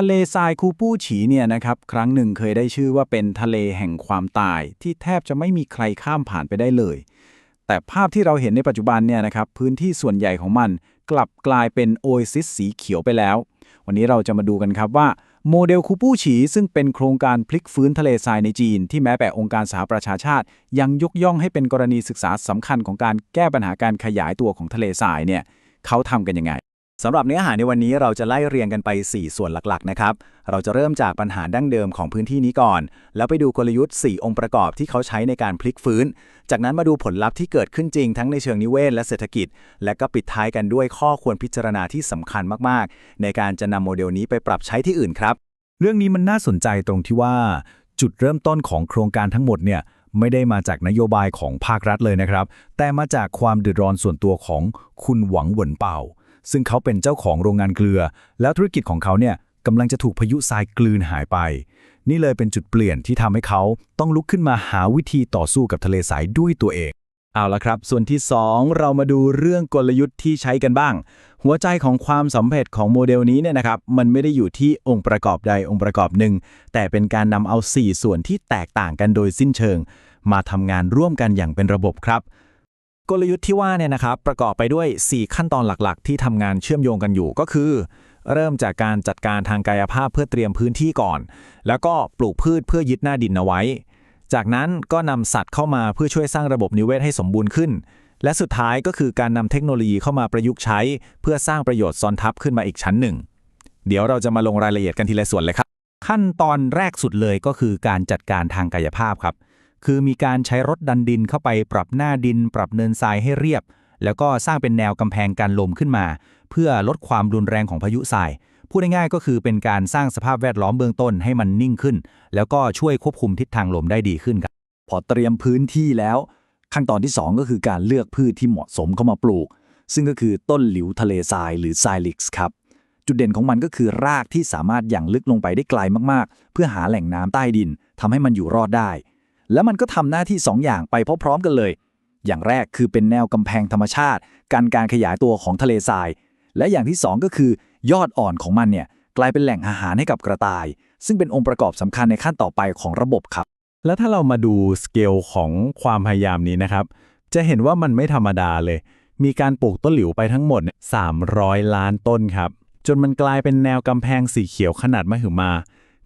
ทะเลทรายคูปูฉีเนี่ยนะครับครั้งหนึ่งเคยได้ชื่อว่าเป็นทะเลแห่งความตาย ที่แทบจะไม่มีใครข้ามผ่านไปได้เลย แต่ภาพที่เราเห็นในปัจจุบันเนี่ยนะครับพื้นที่ส่วนใหญ่ของมันกลับกลายเป็นโอเอซิสสีเขียวไปแล้ว วันนี้เราจะมาดูกันครับว่าโมเดลคูปูฉี ซึ่งเป็นโครงการพลิกฟื้นทะเลทรายในจีน ที่แม้แต่องค์การสหประชาชาติ ยังยกย่องให้เป็นกรณีศึกษาสำคัญของการแก้ปัญหาการขยายตัวของทะเลทรายเนี่ยเขาทำกันยังไง สำหรับเนื้อหาในวันนี้เราจะไล่เรียงกันไป 4 ส่วนหลักๆ นะครับ เราจะเริ่มจากปัญหาดั้งเดิมของพื้นที่นี้ก่อน แล้วไปดูกลยุทธ์ 4 องค์ประกอบที่เขาใช้ในการพลิกฟื้น จากนั้นมาดูผลลัพธ์ที่เกิดขึ้นจริงทั้งในเชิงนิเวศและเศรษฐกิจ และก็ปิดท้ายกันด้วยข้อควรพิจารณาที่สำคัญมากๆ ในการจะนำโมเดลนี้ไปปรับใช้ที่อื่นครับ เรื่องนี้มันน่าสนใจตรงที่ว่า จุดเริ่มต้นของโครงการทั้งหมดเนี่ยไม่ได้มาจากนโยบายของภาครัฐเลยนะครับ แต่มาจากความเดือดร้อนส่วนตัวของคุณหวังหวนเป่า ซึ่งเขาเป็นเจ้าของโรงงานเกลือ แล้วธุรกิจของเขาเนี่ยกำลังจะถูกพายุทรายกลืนหายไป นี่เลยเป็นจุดเปลี่ยนที่ทำให้เขาต้องลุกขึ้นมาหาวิธีต่อสู้กับทะเลทรายด้วยตัวเอง เอาละครับ ส่วนที่ 2 เรามาดูเรื่องกลยุทธ์ที่ใช้กันบ้าง หัวใจของความสำเร็จของโมเดลนี้เนี่ยนะครับ มันไม่ได้อยู่ที่องค์ประกอบใดองค์ประกอบหนึ่ง แต่เป็นการนำเอา 4 ส่วนที่แตกต่างกันโดยสิ้นเชิง มาทำงานร่วมกันอย่างเป็นระบบครับ กลยุทธ์ที่ว่าเนี่ยนะครับประกอบไปด้วย 4 ขั้นตอนหลักๆ ที่ทำงานเชื่อมโยงกันอยู่ก็คือ เริ่มจากการจัดการทางกายภาพเพื่อเตรียมพื้นที่ก่อน แล้วก็ปลูกพืชเพื่อยึดหน้าดินเอาไว้ จากนั้นก็นำสัตว์เข้ามาเพื่อช่วยสร้างระบบนิเวศให้สมบูรณ์ขึ้น และสุดท้ายก็คือการนำเทคโนโลยีเข้ามาประยุกต์ใช้ เพื่อสร้างประโยชน์ซ้อนทับขึ้นมาอีกชั้นหนึ่ง เดี๋ยวเราจะมาลงรายละเอียดกันทีละส่วนเลยครับ ขั้นตอนแรกสุดเลยก็คือการจัดการทางกายภาพครับ คือมีการใช้รถดันดินเข้าไปปรับหน้าดิน ปรับเนินทรายให้เรียบ แล้วก็สร้างเป็นแนวกำแพงกันลมขึ้นมา เพื่อลดความรุนแรงของพายุทราย พูดง่ายๆก็คือเป็นการสร้างสภาพแวดล้อมเบื้องต้นให้มันนิ่งขึ้น แล้วก็ช่วยควบคุมทิศทางลมได้ดีขึ้นครับ พอเตรียมพื้นที่แล้ว ขั้นตอนที่ 2 ก็คือการเลือกพืชที่เหมาะสมเข้ามาปลูก ซึ่งก็คือต้นหลิวทะเลทรายหรือไซลิกส์ครับจุดเด่นของมันก็คือรากที่สามารถอย่างลึกลงไปได้ไกลมากๆ เพื่อหาแหล่งน้ำใต้ดินทำให้มันอยู่รอดได้ แล้วมันก็ทำหน้าที่2ออย่างไปพร้อมๆกันเลย อย่างแรกคือเป็นแนวกำแพงธรรมชาติ กันการขยายตัวของทะเลทราย และอย่างที่ 2 ก็คือยอดอ่อนของมันเนี่ยกลายเป็นแหล่งอาหารให้กับกระต่าย ซึ่งเป็นองค์ประกอบสำคัญในขั้นต่อไปของระบบครับ แล้วถ้าเรามาดูสเกลของความพยายามนี้นะครับ จะเห็นว่ามันไม่ธรรมดาเลย มีการปลูกต้นหลิวไปทั้งหมด 300 ล้านต้นครับ จนมันกลายเป็นแนวกำแพงสีเขียวขนาดมหึมา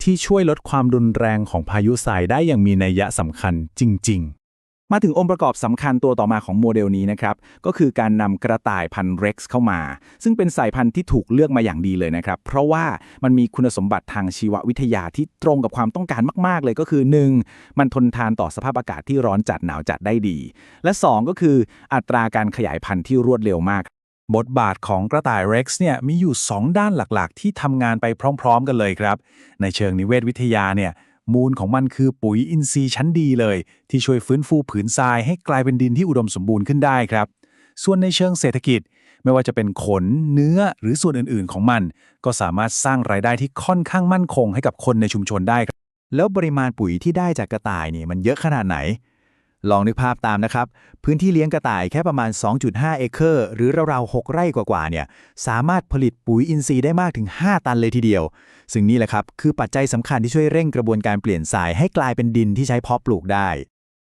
ที่ช่วยลดความรุนแรงของพายุทรายได้อย่างมีนัยยะสำคัญจริง ๆ มาถึงองค์ประกอบสำคัญตัวต่อมาของโมเดลนี้นะครับ ก็คือการนำกระต่ายพันธุ์เร็กซ์เข้ามา ซึ่งเป็นสายพันธุ์ที่ถูกเลือกมาอย่างดีเลยนะครับ เพราะว่ามันมีคุณสมบัติทางชีววิทยาที่ตรงกับความต้องการมากๆเลยก็คือ 1. มันทนทานต่อสภาพอากาศที่ร้อนจัดหนาวจัดได้ดี และ 2 ก็คืออัตราการขยายพันธุ์ที่รวดเร็วมาก บทบาทของกระต่าย Rex เนี่ยมีอยู่ 2 ด้านหลักๆ ที่ทำงานไปพร้อม ๆ กันเลยครับ ในเชิงนิเวศวิทยาเนี่ยมูลของมันคือปุ๋ยอินทรีย์ชั้นดีเลย ที่ช่วยฟื้นฟูผืนทรายให้กลายเป็นดินที่อุดมสมบูรณ์ขึ้นได้ครับ ส่วนในเชิงเศรษฐกิจ ไม่ว่าจะเป็นขน เนื้อหรือส่วนอื่นๆ ของมัน ก็สามารถสร้างรายได้ที่ค่อนข้างมั่นคงให้กับคนในชุมชนได้ครับแล้วปริมาณปุ๋ยที่ได้จากกระต่ายนี่มันเยอะขนาดไหน ลองนึกภาพตามนะครับ พื้นที่เลี้ยงกระต่ายแค่ประมาณ 2.5 เอเคอร์ หรือราวๆ 6 ไร่กว่าๆ เนี่ย สามารถผลิตปุ๋ยอินทรีย์ได้มากถึง 5 ตันเลยทีเดียว ซึ่งนี่แหละครับ คือปัจจัยสำคัญที่ช่วยเร่งกระบวนการเปลี่ยนทรายให้กลายเป็นดินที่ใช้เพาะปลูกได้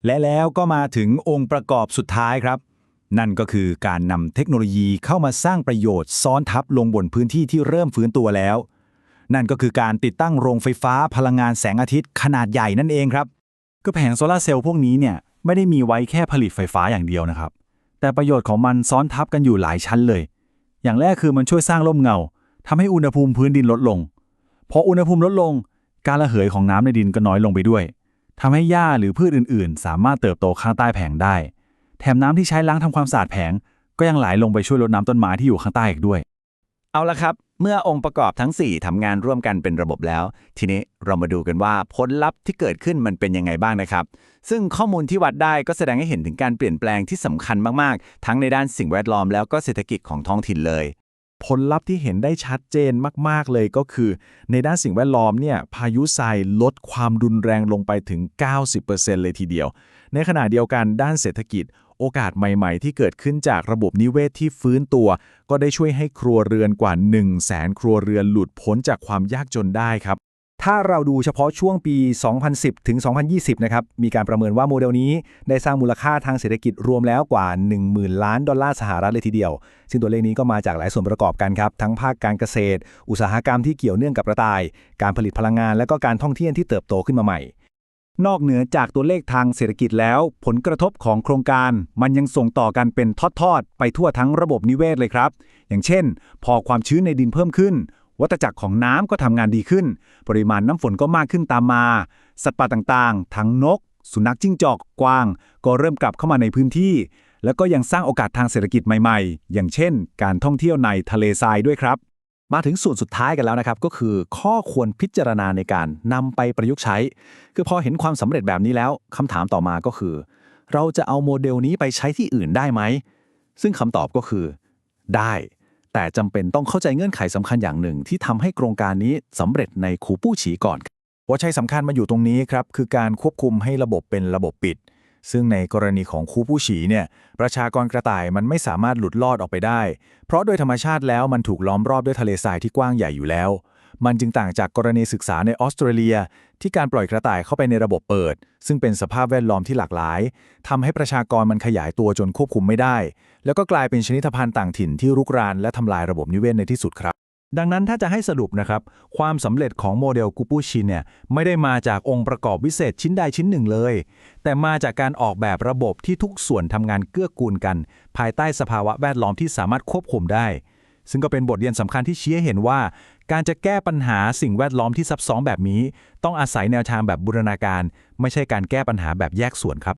และแล้วก็มาถึงองค์ประกอบสุดท้ายครับ นั่นก็คือการนำเทคโนโลยีเข้ามาสร้างประโยชน์ซ้อนทับลงบนพื้นที่ที่เริ่มฟื้นตัวแล้ว นั่นก็คือการติดตั้งโรงไฟฟ้าพลังงานแสงอาทิตย์ขนาดใหญ่นั่นเองครับก็แผงโซลาร์เซลล์พวกนี้เนี่ย ไม่ได้มีไว้แค่ผลิตไฟฟ้าอย่างเดียวนะครับ แต่ประโยชน์ของมันซ้อนทับกันอยู่หลายชั้นเลย อย่างแรกคือมันช่วยสร้างร่มเงาทำให้อุณหภูมิพื้นดินลดลง พออุณหภูมิลดลง การระเหยของน้ำในดินก็น้อยลงไปด้วยทำให้หญ้าหรือพืชอื่นๆ สามารถเติบโตข้างใต้แผงได้ แถมน้ำที่ใช้ล้างทำความสะอาดแผง ก็ยังไหลลงไปช่วยลดน้ำต้นไม้ที่อยู่ข้างใต้อีกด้วย เอาละครับ เมื่อองค์ประกอบทั้ง 4ทำงานร่วมกันเป็นระบบแล้ว ทีนี้เรามาดูกันว่าผลลัพธ์ที่เกิดขึ้นมันเป็นยังไงบ้างนะครับ ซึ่งข้อมูลที่วัดได้ก็แสดงให้เห็นถึงการเปลี่ยนแปลงที่สำคัญมากๆ ทั้งในด้านสิ่งแวดล้อมแล้วก็เศรษฐกิจของท้องถิ่นเลย ผลลัพธ์ที่เห็นได้ชัดเจนมาก ๆ เลยก็คือ ในด้านสิ่งแวดล้อมเนี่ยพายุทรายลดความรุนแรงลงไปถึง 90%เลยทีเดียว ในขณะเดียวกันด้านเศรษฐกิจ โอกาสใหม่ๆ ที่เกิดขึ้นจากระบบนิเวศที่ฟื้นตัว ก็ได้ช่วยให้ครัวเรือนกว่า 1 0 0 0 0แสนครัวเรือนหลุดพ้นจากความยากจนได้ครับ ถ้าเราดูเฉพาะช่วงปี 2010 ถึง 2020 นะครับ มีการประเมินว่าโมเดลนี้ได้สร้างมูลค่าทางเศรษฐกิจรวมแล้วกว่า 10,000 ล้านดอลลาร์สหรัฐเลยทีเดียว ซึ่งตัวเลขนี้ก็มาจากหลายส่วนประกอบกันครับ ทั้งภาคการเกษตร อุตสาหกรรมที่เกี่ยวเนื่องกับกระต่าย การผลิตพลังงาน และก็การท่องเที่ยวที่เติบโตขึ้นมาใหม่ นอกเหนือจากตัวเลขทางเศรษฐกิจแล้ว ผลกระทบของโครงการ มันยังส่งต่อกันเป็นทอดๆ ไปทั่วทั้งระบบนิเวศเลยครับ อย่างเช่น พอความชื้นในดินเพิ่มขึ้น วัตจักรของน้ำก็ทำงานดีขึ้น ปริมาณน้ำฝนก็มากขึ้นตามมา สัตว์ป่าต่างๆ ทั้งนก สุนัขจิ้งจอกกวาง ก็เริ่มกลับเข้ามาในพื้นที่ แล้วก็ยังสร้างโอกาสทางเศรษฐกิจใหม่ๆ อย่างเช่น การท่องเที่ยวในทะเลทรายด้วยครับ มาถึงส่วนสุดท้ายกันแล้วนะครับ ก็คือข้อควรพิจารณาในการนำไปประยุกต์ใช้ คือพอเห็นความสำเร็จแบบนี้แล้วคำถามต่อมาก็คือ เราจะเอาโมเดลนี้ไปใช้ที่อื่นได้ไหม ซึ่งคำตอบก็คือ ได้ แต่จำเป็นต้องเข้าใจเงื่อนไขสำคัญอย่างหนึ่ง ที่ทำให้โครงการนี้สำเร็จในคูปู้ฉีก่อนหัวใจสำคัญมาอยู่ตรงนี้ครับคือการควบคุมให้ระบบเป็นระบบปิด ซึ่งในกรณีของคูผู้ฉีเนี่ยประชากรกระต่ายมันไม่สามารถหลุดลอดออกไปได้ เพราะโดยธรรมชาติแล้วมันถูกล้อมรอบด้วยทะเลทรายที่กว้างใหญ่อยู่แล้ว มันจึงต่างจากกรณีศึกษาในออสเตรเลีย ที่การปล่อยกระต่ายเข้าไปในระบบเปิด ซึ่งเป็นสภาพแวดล้อมที่หลากหลายทำให้ประชากรมันขยายตัวจนควบคุมไม่ได้ แล้วก็กลายเป็นชนิดพันธุ์ต่างถิ่นที่รุกรานและทำลายระบบนิเวศในที่สุดครับ ดังนั้นถ้าจะให้สรุปนะครับ ความสำเร็จของโมเดลกูปูชินเนี่ยไม่ได้มาจากองค์ประกอบวิเศษชิ้นใดชิ้นหนึ่งเลย แต่มาจากการออกแบบระบบที่ทุกส่วนทำงานเกื้อกูลกัน ภายใต้สภาวะแวดล้อมที่สามารถควบคุมได้ ซึ่งก็เป็นบทเรียนสำคัญที่ชี้ให้เห็นว่า การจะแก้ปัญหาสิ่งแวดล้อมที่ซับซ้อนแบบนี้ ต้องอาศัยแนวทางแบบบูรณาการ ไม่ใช่การแก้ปัญหาแบบแยกส่วนครับ